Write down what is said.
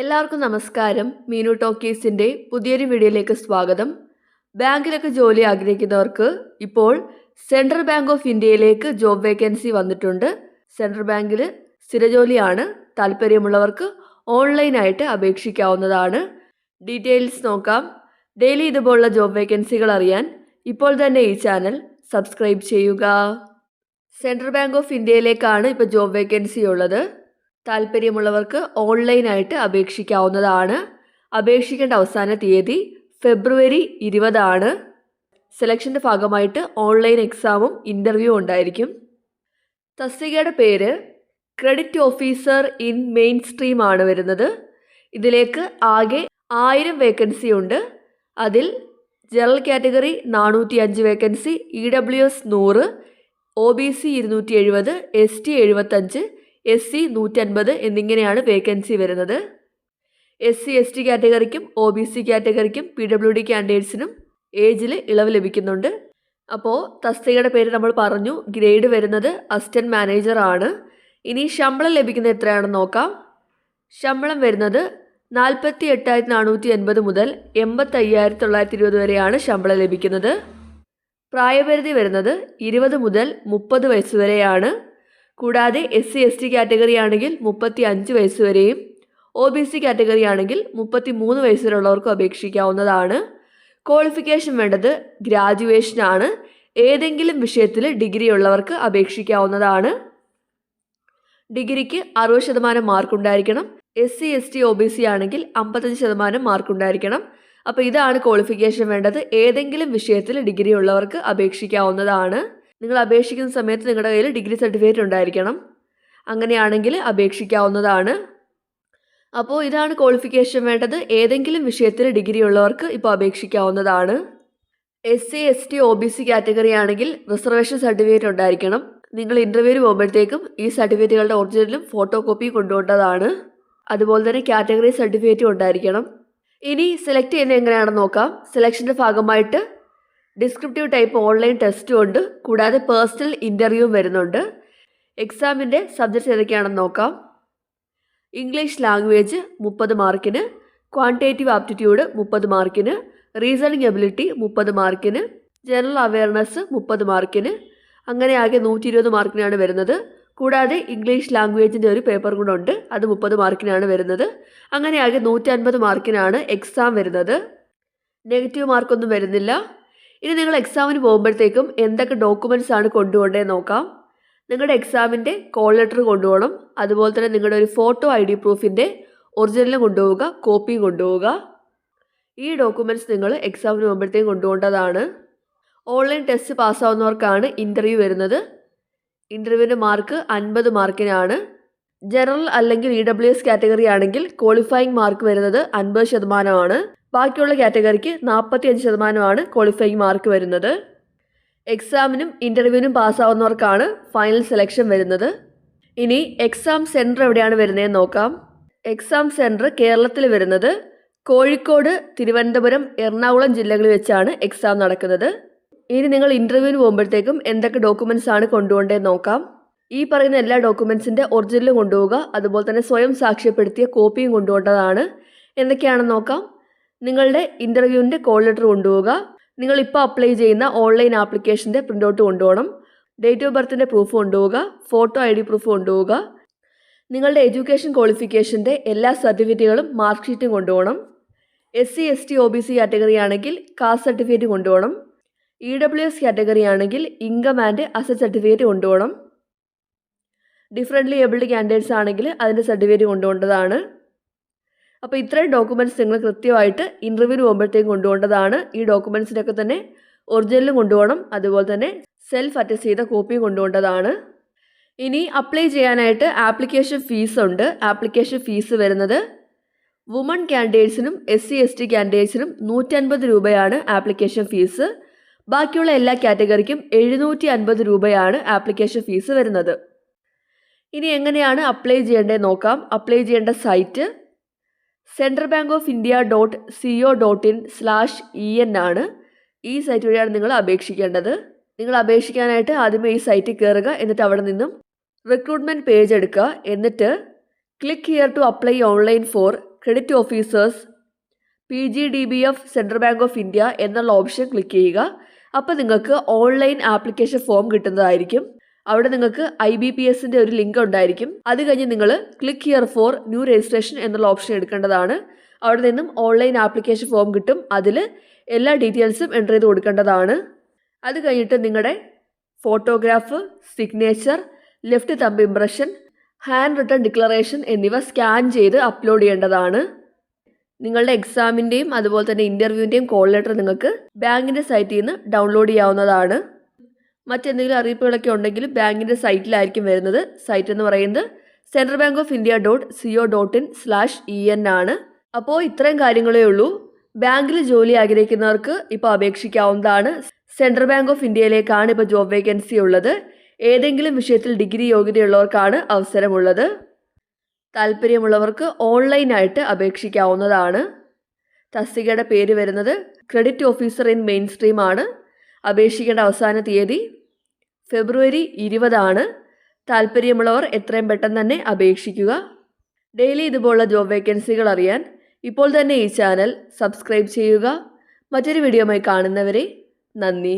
എല്ലാവർക്കും നമസ്കാരം. മീനു ടോക്കീസിന്റെ പുതിയൊരു വീഡിയോയിലേക്ക് സ്വാഗതം. ബാങ്കിലൊക്കെ ജോലി ആഗ്രഹിക്കുന്നവർക്ക് ഇപ്പോൾ സെൻട്രൽ ബാങ്ക് ഓഫ് ഇന്ത്യയിലേക്ക് ജോബ് വേക്കൻസി വന്നിട്ടുണ്ട്. സെൻട്രൽ ബാങ്കിൽ സ്ഥിരജോലിയാണ്. താല്പര്യമുള്ളവർക്ക് ഓൺലൈനായിട്ട് അപേക്ഷിക്കാവുന്നതാണ്. ഡീറ്റെയിൽസ് നോക്കാം. ഡെയിലി ഇതുപോലുള്ള ജോബ് വേക്കൻസികൾ അറിയാൻ ഇപ്പോൾ തന്നെ ഈ ചാനൽ സബ്സ്ക്രൈബ് ചെയ്യുക. സെൻട്രൽ ബാങ്ക് ഓഫ് ഇന്ത്യയിലേക്കാണ് ഇപ്പോൾ ജോബ് വേക്കൻസി ഉള്ളത്. താല്പര്യമുള്ളവർക്ക് ഓൺലൈനായിട്ട് അപേക്ഷിക്കാവുന്നതാണ്. അപേക്ഷിക്കേണ്ട അവസാന തീയതി ഫെബ്രുവരി ഇരുപതാണ്. സെലക്ഷന്റെ ഭാഗമായിട്ട് ഓൺലൈൻ എക്സാമും ഇന്റർവ്യൂ ഉണ്ടായിരിക്കും. തസ്തികയുടെ പേര് credit officer in mainstream ആണ് വരുന്നത്. ഇതിലേക്ക് ആകെ ആയിരം വേക്കൻസി ഉണ്ട്. അതിൽ ജനറൽ കാറ്റഗറി നാനൂറ്റി അഞ്ച് വേക്കൻസി ഇ ഡബ്ല്യു എസ് നൂറ് ഒ ബി സി ഇരുന്നൂറ്റി എഴുപത് എസ് ടി എഴുപത്തഞ്ച് എസ് സി നൂറ്റൻപത് എന്നിങ്ങനെയാണ് വേക്കൻസി വരുന്നത്. എസ് സി എസ് ടി കാറ്റഗറിക്കും ഒ ബി സി കാറ്റഗറിക്കും പി ഡബ്ല്യു ഡി കാൻഡിഡേറ്റ്സിനും ഏജിൽ ഇളവ് ലഭിക്കുന്നുണ്ട്. അപ്പോൾ തസ്തികയുടെ പേര് നമ്മൾ പറഞ്ഞു ഗ്രേഡ് വരുന്നത് അസിസ്റ്റന്റ് മാനേജർ ആണ്. ഇനി ശമ്പളം ലഭിക്കുന്നത് എത്രയാണെന്ന് നോക്കാം. ശമ്പളം വരുന്നത് നാൽപ്പത്തി എട്ടായിരത്തി നാനൂറ്റി എൺപത് മുതൽ എൺപത്തയ്യായിരത്തി തൊള്ളായിരത്തി ഇരുപത് വരെയാണ് ശമ്പളം ലഭിക്കുന്നത്. പ്രായപരിധി വരുന്നത് ഇരുപത് മുതൽ മുപ്പത് വയസ്സ് വരെയാണ്. കൂടാതെ S C S T category ആണെങ്കിൽ മുപ്പത്തി അഞ്ച് വയസ്സ് വരെയും ഒ ബി സി കാറ്റഗറി ആണെങ്കിൽ മുപ്പത്തി മൂന്ന് വയസ്സിലുള്ളവർക്കും അപേക്ഷിക്കാവുന്നതാണ്. ക്വാളിഫിക്കേഷൻ വേണ്ടത് ഗ്രാജുവേഷനാണ് ഏതെങ്കിലും വിഷയത്തിൽ ഡിഗ്രി ഉള്ളവർക്ക് അപേക്ഷിക്കാവുന്നതാണ്. ഡിഗ്രിക്ക് അറുപത് ശതമാനം മാർക്ക് ഉണ്ടായിരിക്കണം. S C S T O B C ആണെങ്കിൽ അമ്പത്തഞ്ച് ശതമാനം മാർക്ക് ഉണ്ടായിരിക്കണം. അപ്പോൾ ഇതാണ് ക്വാളിഫിക്കേഷൻ വേണ്ടത്. ഏതെങ്കിലും വിഷയത്തിൽ ഡിഗ്രി ഉള്ളവർക്ക് അപേക്ഷിക്കാവുന്നതാണ്. നിങ്ങൾ അപേക്ഷിക്കുന്ന സമയത്ത് നിങ്ങളുടെ കയ്യിൽ ഡിഗ്രി സർട്ടിഫിക്കറ്റ് ഉണ്ടായിരിക്കണം. അങ്ങനെയാണെങ്കിൽ അപേക്ഷിക്കാവുന്നതാണ്. അപ്പോൾ ഇതാണ് ക്വാളിഫിക്കേഷൻ വേണ്ടത്. ഏതെങ്കിലും വിഷയത്തിൽ ഡിഗ്രി ഉള്ളവർക്ക് ഇപ്പോൾ അപേക്ഷിക്കാവുന്നതാണ്. S C S T O B C category ആണെങ്കിൽ റിസർവേഷൻ സർട്ടിഫിക്കറ്റ് ഉണ്ടായിരിക്കണം. നിങ്ങൾ ഇന്റർവ്യൂവിന് പോകുമ്പോഴത്തേക്കും ഈ സർട്ടിഫിക്കറ്റുകളുടെ ഒറിജിനലും ഫോട്ടോ കോപ്പിയും കൊണ്ടുപോകേണ്ടതാണ് അതുപോലെ തന്നെ കാറ്റഗറി സർട്ടിഫിക്കറ്റും ഉണ്ടായിരിക്കണം. ഇനി സെലക്ട് ചെയ്യുന്നത് എങ്ങനെയാണെന്ന് നോക്കാം. സെലക്ഷന്റെ ഭാഗമായിട്ട് ഡിസ്ക്രിപ്റ്റീവ് ടൈപ്പ് ഓൺലൈൻ ടെസ്റ്റും ഉണ്ട്. കൂടാതെ പേഴ്സണൽ ഇന്റർവ്യൂവും വരുന്നുണ്ട്. എക്സാമിന്റെ സബ്ജക്ട്സ് ഏതൊക്കെയാണെന്ന് നോക്കാം. ഇംഗ്ലീഷ് ലാംഗ്വേജ് മുപ്പത് മാർക്കിന് ക്വാണ്ടിറ്റേറ്റീവ് ആപ്റ്റിറ്റ്യൂഡ് മുപ്പത് മാർക്കിന് റീസണിങ് എബിലിറ്റി മുപ്പത് മാർക്കിന് ജനറൽ അവയർനെസ് മുപ്പത് മാർക്കിന് അങ്ങനെ ആകെ നൂറ്റി ഇരുപത് മാർക്കിനാണ് വരുന്നത്. കൂടാതെ ഇംഗ്ലീഷ് ലാംഗ്വേജിന്റെ ഒരു പേപ്പർ കൂടെ ഉണ്ട്. അത് മുപ്പത് മാർക്കിനാണ് വരുന്നത്. അങ്ങനെ ആകെ നൂറ്റി അൻപത് മാർക്കിനാണ് എക്സാം വരുന്നത്. നെഗറ്റീവ് മാർക്കൊന്നും വരുന്നില്ല. ഇനി നിങ്ങൾ എക്സാമിന് പോകുമ്പോഴത്തേക്കും എന്തൊക്കെ ഡോക്യുമെന്റ്സ് ആണ് കൊണ്ടുപോകേണ്ടത് നോക്കാം. നിങ്ങളുടെ എക്സാമിന്റെ കോൾ ലെറ്റർ കൊണ്ടുപോകണം. അതുപോലെ തന്നെ നിങ്ങളുടെ ഒരു ഫോട്ടോ ഐ ഡി പ്രൂഫിന്റെ ഒറിജിനലും കൊണ്ടുപോവുക കോപ്പിയും കൊണ്ടുപോവുക. ഈ ഡോക്യുമെന്റ്സ് നിങ്ങൾ എക്സാമിന് പോകുമ്പോഴത്തേക്കും കൊണ്ടുപോകേണ്ടതാണ്. ഓൺലൈൻ ടെസ്റ്റ് പാസ്സാവുന്നവർക്കാണ് ഇന്റർവ്യൂ വരുന്നത്. ഇന്റർവ്യൂവിന്റെ മാർക്ക് അൻപത് മാർക്കിനാണ് ജനറൽ അല്ലെങ്കിൽ ഇ ഡബ്ല്യു എസ് കാറ്റഗറി ആണെങ്കിൽ ക്വാളിഫയിങ് മാർക്ക് വരുന്നത് അൻപത് ശതമാനമാണ്. ബാക്കിയുള്ള കാറ്റഗറിക്ക് നാൽപ്പത്തി അഞ്ച് ശതമാനമാണ് ക്വാളിഫൈ മാർക്ക് വരുന്നത്. എക്സാമിനും ഇന്റർവ്യൂവിനും പാസ്സാവുന്നവർക്കാണ് ഫൈനൽ സെലക്ഷൻ വരുന്നത്. ഇനി എക്സാം സെന്റർ എവിടെയാണ് വരുന്നതെന്ന് നോക്കാം. എക്സാം സെന്റർ കേരളത്തിൽ വരുന്നത് കോഴിക്കോട് തിരുവനന്തപുരം എറണാകുളം ജില്ലകളിൽ വെച്ചാണ് എക്സാം നടക്കുന്നത്. ഇനി നിങ്ങൾ ഇന്റർവ്യൂവിന് പോകുമ്പോഴത്തേക്കും എന്തൊക്കെ ഡോക്യുമെന്റ്സ് ആണ് കൊണ്ടുപോകേണ്ടതെന്ന് നോക്കാം. ഈ പറയുന്ന എല്ലാ ഡോക്യുമെൻസിന്റെ ഒറിജിനലും കൊണ്ടുപോവുക അതുപോലെ തന്നെ സ്വയം സാക്ഷ്യപ്പെടുത്തിയ കോപ്പിയും കൊണ്ടുപോകേണ്ടതാണ്. എന്തൊക്കെയാണെന്ന് നോക്കാം. നിങ്ങളുടെ ഇന്റർവ്യൂവിന്റെ കോൾ ലെറ്റർ കൊണ്ടുപോവുക. നിങ്ങൾ ഇപ്പോൾ അപ്ലൈ ചെയ്യുന്ന ഓൺലൈൻ ആപ്ലിക്കേഷന്റെ പ്രിന്റ് ഔട്ട് കൊണ്ടുപോകണം ഡേറ്റ് ഓഫ് ബർത്തിന്റെ പ്രൂഫ് കൊണ്ടുപോവുക. ഫോട്ടോ ഐ ഡി പ്രൂഫ് കൊണ്ടുപോവുക. നിങ്ങളുടെ എഡ്യൂക്കേഷൻ ക്വാളിഫിക്കേഷന്റെ എല്ലാ സർട്ടിഫിക്കറ്റുകളും മാർക്ക് ഷീറ്റും കൊണ്ടുപോകണം. S C S T O B C category ആണെങ്കിൽ കാസ്റ്റ് സർട്ടിഫിക്കറ്റ് കൊണ്ടുപോകണം. ഇ ഡബ്ല്യു എസ് കാറ്റഗറി ആണെങ്കിൽ ഇൻകം ആൻഡ് അസറ്റ് സർട്ടിഫിക്കറ്റ് കൊണ്ടുപോകണം. ഡിഫറെന്റ്ലി ഏബിൾഡ് കാൻഡിഡേറ്റ്സ് ആണെങ്കിൽ അതിന്റെ സർട്ടിഫിക്കറ്റ് കൊണ്ടുപോകേണ്ടതാണ്. അപ്പോൾ ഇത്രയും ഡോക്യുമെന്റ്സ് നിങ്ങൾ കൃത്യമായിട്ട് ഇന്റർവ്യൂവിന് പോകുമ്പോഴത്തേക്കും കൊണ്ടുപോകേണ്ടതാണ്. ഈ ഡോക്യുമെന്റ്സിനൊക്കെ തന്നെ ഒറിജിനലും കൊണ്ടുപോകണം. അതുപോലെ തന്നെ സെൽഫ് അറ്റസ്റ്റ് ചെയ്ത കോപ്പിയും കൊണ്ടുപോകേണ്ടതാണ്. ഇനി അപ്ലൈ ചെയ്യാനായിട്ട് ആപ്ലിക്കേഷൻ ഫീസ് ഉണ്ട്. ആപ്ലിക്കേഷൻ ഫീസ് വരുന്നത് വുമൺ കാൻഡിഡേറ്റ്സിനും എസ് സി എസ് ടി കാൻഡിഡേറ്റ്സിനും നൂറ്റൻപത് രൂപയാണ് ആപ്ലിക്കേഷൻ ഫീസ് ബാക്കിയുള്ള എല്ലാ കാറ്റഗറിക്കും എഴുന്നൂറ്റി അൻപത് രൂപയാണ് ആപ്ലിക്കേഷൻ ഫീസ് വരുന്നത്. ഇനി എങ്ങനെയാണ് അപ്ലൈ ചെയ്യേണ്ടത് നോക്കാം. അപ്ലൈ ചെയ്യേണ്ട site central bank of India dot C O dot in slash E N ആണ്. ഈ സൈറ്റ് വഴിയാണ് നിങ്ങൾ അപേക്ഷിക്കേണ്ടത്. നിങ്ങൾ അപേക്ഷിക്കാനായിട്ട് ആദ്യമേ ഈ സൈറ്റിൽ കയറുക എന്നിട്ട് അവിടെ നിന്നും റിക്രൂട്ട്മെന്റ് പേജ് എടുക്കുക. എന്നിട്ട് click here to apply online for credit officers P G D B F central bank of India എന്നുള്ള ഓപ്ഷൻ ക്ലിക്ക് ചെയ്യുക. അപ്പോൾ നിങ്ങൾക്ക് ഓൺലൈൻ ആപ്ലിക്കേഷൻ ഫോം കിട്ടുന്നതായിരിക്കും. അവിടെ നിങ്ങൾക്ക് ഐ ബി പി എസിന്റെ ഒരു ലിങ്ക് ഉണ്ടായിരിക്കും. അത് കഴിഞ്ഞ് നിങ്ങൾ click here for new registration എന്നുള്ള ഓപ്ഷൻ എടുക്കേണ്ടതാണ്. അവിടെ നിന്നും ഓൺലൈൻ ആപ്ലിക്കേഷൻ ഫോം കിട്ടും. അതിൽ എല്ലാ ഡീറ്റെയിൽസും എന്റർ ചെയ്ത് കൊടുക്കേണ്ടതാണ്. അത് കഴിഞ്ഞിട്ട് നിങ്ങളുടെ photograph signature left thumb impression handwritten declaration എന്നിവ സ്കാൻ ചെയ്ത് അപ്ലോഡ് ചെയ്യേണ്ടതാണ്. നിങ്ങളുടെ എക്സാമിന്റെയും അതുപോലെ തന്നെ ഇന്റർവ്യൂവിന്റെയും കോൾ ലെറ്റർ നിങ്ങൾക്ക് ബാങ്കിന്റെ സൈറ്റിൽ നിന്ന് ഡൗൺലോഡ് ചെയ്യാവുന്നതാണ്. മറ്റെന്തെങ്കിലും അറിയിപ്പുകളൊക്കെ ഉണ്ടെങ്കിൽ ബാങ്കിന്റെ സൈറ്റിലായിരിക്കും വരുന്നത്. സൈറ്റ് എന്ന് പറയുന്നത് central bank of India dot C O dot in slash E N ആണ്. അപ്പോൾ ഇത്രയും കാര്യങ്ങളേ ഉള്ളൂ. ബാങ്കിൽ ജോലി ആഗ്രഹിക്കുന്നവർക്ക് ഇപ്പോൾ അപേക്ഷിക്കാവുന്നതാണ്. സെൻട്രൽ ബാങ്ക് ഓഫ് ഇന്ത്യയിലേക്കാണ് ഇപ്പോൾ ജോബ് വേക്കൻസി ഉള്ളത്. ഏതെങ്കിലും വിഷയത്തിൽ ഡിഗ്രി യോഗ്യതയുള്ളവർക്കാണ് അവസരമുള്ളത്. താല്പര്യമുള്ളവർക്ക് ഓൺലൈനായിട്ട് അപേക്ഷിക്കാവുന്നതാണ്. തസ്തികയുടെ പേര് വരുന്നത് credit officer in mainstream ആണ്. അപേക്ഷിക്കേണ്ട അവസാന തീയതി ഫെബ്രുവരി ഇരുപതാണ്. താല്പര്യമുള്ളവർ എത്രയും പെട്ടെന്ന് തന്നെ അപേക്ഷിക്കുക. ഡെയിലി ഇതുപോലുള്ള ജോബ് വേക്കൻസികൾ അറിയാൻ ഇപ്പോൾ തന്നെ ഈ ചാനൽ സബ്സ്ക്രൈബ് ചെയ്യുക. മറ്റൊരു വീഡിയോയുമായി കാണുന്നവരെ നന്ദി.